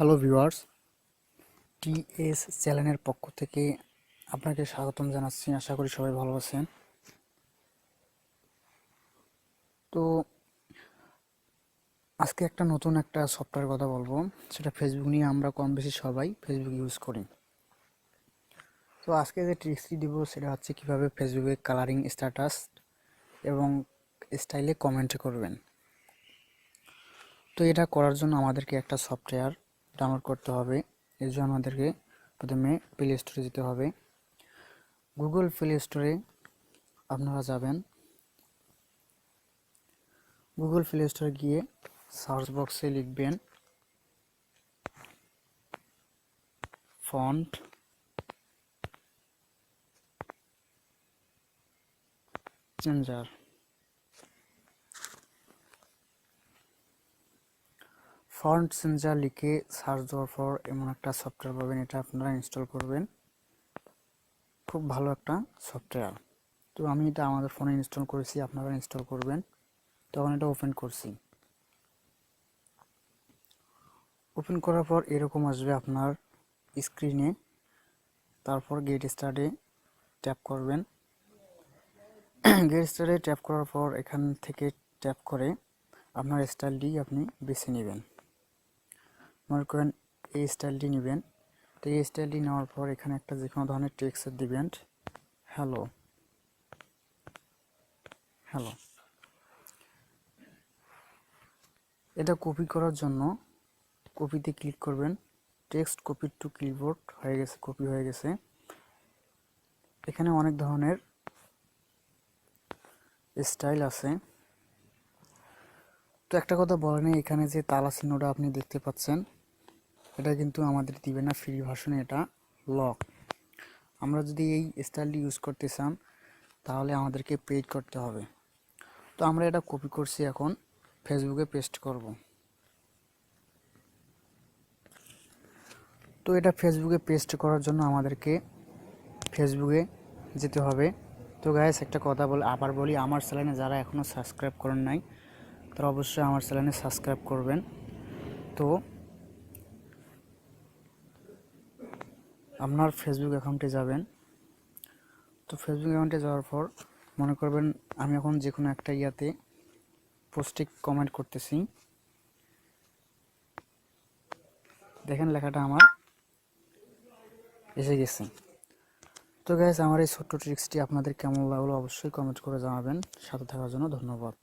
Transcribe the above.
Hello viewers T S চ্যানেলের পক্ষ থেকে আপনাকে স্বাগতম জানাচ্ছি। আশা করি সবাই ভালো আছেন। তো আজকে একটা নতুন একটা সফটওয়্যার কথা বলব। সেটা ফেসবুক নিয়ে আমরা কম বেশি সবাই ফেসবুক ইউজ করি। তো আজকে যে ট্রিক্সটি দিব, সেটা হচ্ছে কীভাবে ফেসবুকে কালারিং স্ট্যাটাস এবং স্টাইলে কমেন্ট করবেন। তো এটা করার জন্য আমাদেরকে একটা সফটওয়্যার ডাউনলোড করতে হবে। এর জন্য আমাদেরকে প্রথমে প্লে স্টোরে যেতে হবে। গুগল প্লে স্টোরে আপনারা যাবেন। গুগল প্লে স্টোরে গিয়ে সার্চ বক্সে লিখবেন ফন্ট চেঞ্জার ফন্ট চেঞ্জার লিখে সার্চ দেওয়ার পর এমন একটা সফটওয়্যার পাবেন, এটা আপনারা ইনস্টল করবেন। খুব ভালো একটা সফটওয়্যার। তো আমি এটা আমাদের ফোনে ইনস্টল করেছি, আপনারা ইনস্টল করবেন। তখন এটা ওপেন করছি। ওপেন করার পর এরকম আসবে আপনার স্ক্রিনে তারপর গেট স্টার্টে ট্যাপ করবেন। গেট স্টার্টে ট্যাপ করার পর এখান থেকে ট্যাপ করে আপনার স্টাইলটি আপনি বেছে নেবেন। মনে করেন এই স্টাইলটি নেবেন। তো এই স্টাইলটি নেওয়ার পর এখানে একটা যে কোনো ধরনের টেক্সট দিবেন। হ্যালো হ্যালো এটা কপি করার জন্য কপিতে ক্লিক করবেন। টেক্সট কপি টু ক্লিপবোর্ড হয়ে গেছে কপি হয়ে গেছে। এখানে অনেক ধরনের স্টাইল আছে। তো একটা কথা বলে নেই এখানে যে তালা চিহ্নটা আপনি দেখতে পাচ্ছেন এটা কিন্তু আমাদের দিবে না ফ্রি ভার্সনে এটা লক আমরা যদি এই স্টাইলটি ইউজ করতে চান, তাহলে আমাদেরকে পেড করতে হবে। তো আমরা এটা কপি করছি এখন ফেসবুকে পেস্ট করব। তো এটা ফেসবুকে পেস্ট করার জন্য আমাদেরকে ফেসবুকে যেতে হবে। তো গাইস একটা কথা বলে, আবার বলি, আমার চ্যানেলে যারা এখনও সাবস্ক্রাইব করেন নাই, তারা অবশ্যই আমার চ্যানেলে সাবস্ক্রাইব করবেন। তো আপনার ফেসবুক অ্যাকাউন্টে যাবেন। তো ফেসবুক অ্যাকাউন্টে যাওয়ার পর মনে করবেন আমি এখন যে কোনো একটা ইয়াতে পোস্টে কমেন্ট করতেছি। দেখেন লেখাটা আমার এসে গেছে। তো গ্যাস আমার এই ছোট্ট ট্রিক্সটি আপনাদের কেমন লাগল অবশ্যই কমেন্ট করে জানাবেন। সাথে থাকার জন্য ধন্যবাদ।